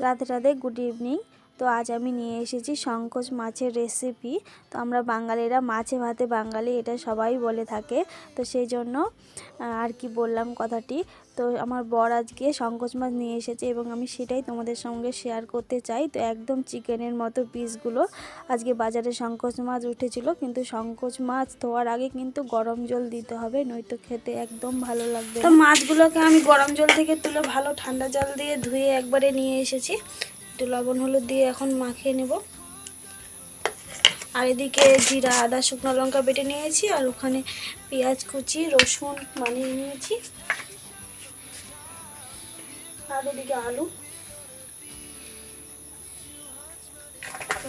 Radhe Radhe good evening তো আজ আমি নিয়ে এসেছি শঙ্কজ মাছের রেসিপি তো আমরা বাঙালিরা মাছে ভাতে বাঙালি, এটা সবাই বলে থাকে। তো সেই জন্য আর কি বললাম কথাটি। তো আমার বর আজকে শঙ্কজ মাছ নিয়ে এসেছে এবং আমি সেটাই তোমাদের সঙ্গে শেয়ার করতে চাই। তো একদম চিকেনের মতো পিসগুলো আজকে বাজারে শঙ্কজ মাছ উঠেছিল, কিন্তু শঙ্কজ মাছ ধোয়ার আগে কিন্তু গরম জল দিতে হবে, নয়তো খেতে একদম ভালো লাগবে তো মাছগুলোকে আমি গরম জল থেকে তুলে ভালো ঠান্ডা জল দিয়ে ধুয়ে একবারে নিয়ে এসেছি। একটু লবণ হলুদ দিয়ে এখন মাখিয়ে নেব। আর এদিকে জিরা, আদা, শুকনো লঙ্কা বেটে নিয়েছি আর ওখানে পেঁয়াজ কুচি, রসুন বানিয়ে নিয়েছি। আর ওদিকে আলু।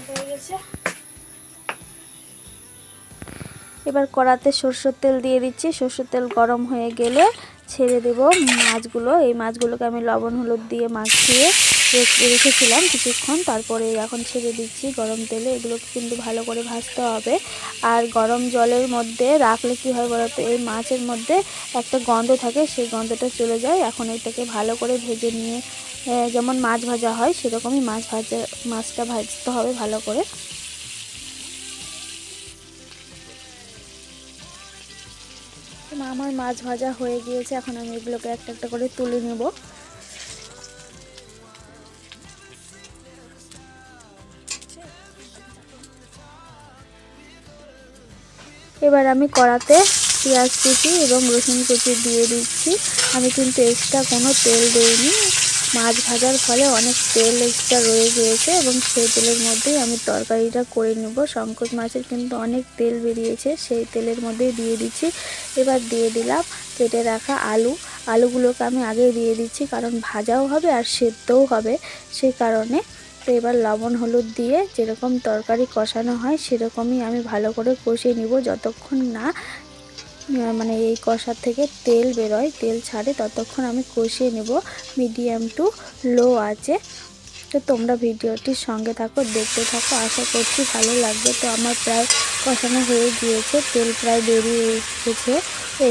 হয়ে গেছে। এবার কড়াতে সরষের তেল দিয়ে দিচ্ছি। সরষের তেল গরম হয়ে গেলে ছেড়ে দেব মাছগুলো। এই মাছগুলোকে আমি লবণ হলুদ দিয়ে মাখিয়ে রেখেছিলাম কিছুক্ষণ। তারপরে এখন ছেড়ে দিচ্ছি গরম তেলে। এগুলোকে কিন্তু ভালো করে ভাজতে হবে। আর গরম জলের মধ্যে রাখলে কী হয় বলতো? এই মাছের মধ্যে একটা গন্ধ থাকে, সেই গন্ধটা চলে যায়। এখন এটাকে ভালো করে ভেজে নিয়ে যেমন মাছ ভাজা হয়, সেরকমই মাছ ভাজা, মাছটা ভাজতে হবে ভালো করে। আমার মাছ ভাজা হয়ে গিয়েছে। এখন আমি এগুলোকে একটা একটা করে তুলে নেব। এবার আমি কড়াতে পেঁয়াজ কুচি এবং রসুন কুচি দিয়ে দিচ্ছি। আমি কিন্তু এক্সট্রা কোনো তেল দিইনি। মাছ ভাজার ফলে অনেক তেল এক্সট্রা রয়ে গিয়েছে এবং সেই তেলের মধ্যেই আমি তরকারিটা করে নেব। শঙ্কর মাছের কিন্তু অনেক তেল বেরিয়েছে, সেই তেলের মধ্যেই দিয়ে দিচ্ছি। এবার দিয়ে দিলাম কেটে রাখা আলু। আলুগুলোকে আমি আগে দিয়ে দিচ্ছি কারণ ভাজাও হবে আর সেদ্ধও হবে। সেই কারণে তো এবার লবণ, হলুদ দিয়ে যেরকম তরকারি কষানো হয়, সেরকমই আমি ভালো করে কষিয়ে নিব। যতক্ষণ না মানে এই কষার থেকে তেল বেরোয়, তেল ছাড়ে, ততক্ষণ আমি কষিয়ে নেব। মিডিয়াম টু লো আছে। তো তোমরা ভিডিওটির সঙ্গে থাকো, দেখতে থাকো। আশা করছি ভালো লাগবে। তো আমার প্রায় কষানো হয়ে গিয়েছে, তেল প্রায় বেরিয়ে এসেছে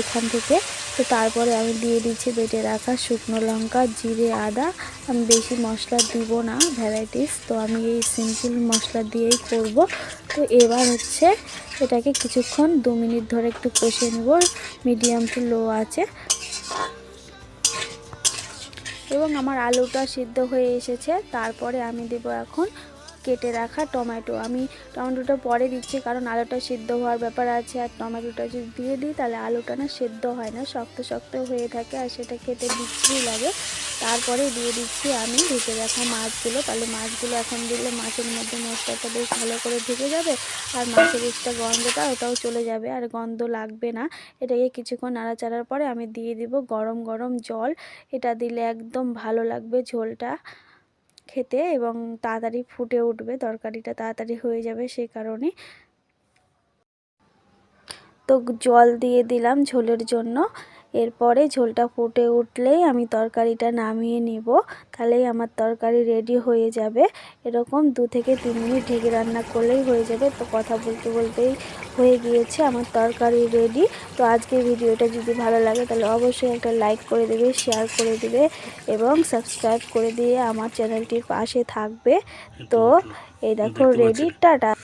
এখান থেকে। তো তারপরে আমি দিয়ে দিচ্ছি বেটে রাখা শুকনো লঙ্কা, জিরে, আদা। আমি বেশি মশলা দিব না, ভ্যারাইটিস। তো আমি এই সিম্পল মশলা দিয়েই করব। তো এবার হচ্ছে এটাকে কিছুক্ষণ দু মিনিট ধরে একটু কষে নেব। মিডিয়াম টু লো আছে। এবং আমার আলুটা সিদ্ধ হয়ে এসেছে। তারপরে আমি দেব এখন কেটে রাখা টমেটো। আমি টমেটোটা পরে দিচ্ছি কারণ আলুটা সিদ্ধ হওয়ার ব্যাপার আছে। আর টমেটোটা যদি দিয়ে দিই তাহলে আলুটা না সেদ্ধ হয় না, শক্ত শক্ত হয়ে থাকে আর সেটা খেতে বিচ্ছিরি লাগে। তারপরে দিয়ে দিচ্ছি আমি ভেজে রাখা মাছগুলো। তাহলে মাছগুলো এখন দিলে মাছের মধ্যে মশলাটা বেশ ভালো করে ঢুকে যাবে আর মাছের এক্সট্রা গন্ধটা ওটাও চলে যাবে আর গন্ধ লাগবে না। এটাকে কিছুক্ষণ নাড়াচাড়ার পরে আমি দিয়ে দিব গরম গরম জল। এটা দিলে একদম ভালো লাগবে ঝোলটা। খেতে এবং তাড়াতাড়ি ফুটে উঠবে, তরকারিটা তাড়াতাড়ি হয়ে যাবে সেই কারণে। তো জল দিয়ে দিলাম ঝোলের জন্য। এরপরে ঝোলটা ফুটে উঠলেই আমি তরকারিটা নামিয়ে নিব। তাহলেই আমার তরকারি রেডি হয়ে যাবে। এরকম দু থেকে তিন মিনিট ঢেকে রান্না করলেই হয়ে যাবে। তো কথা বলতে বলতেই হয়ে গিয়েছে আমার তরকারি রেডি তো আজকের ভিডিওটা যদি ভালো লাগে তাহলে অবশ্যই একটা লাইক করে দেবে শেয়ার করে দেবে এবং সাবস্ক্রাইব করে দিয়ে আমার চ্যানেলটির পাশে থাকবে। তো এই দেখো রেডি টাটা।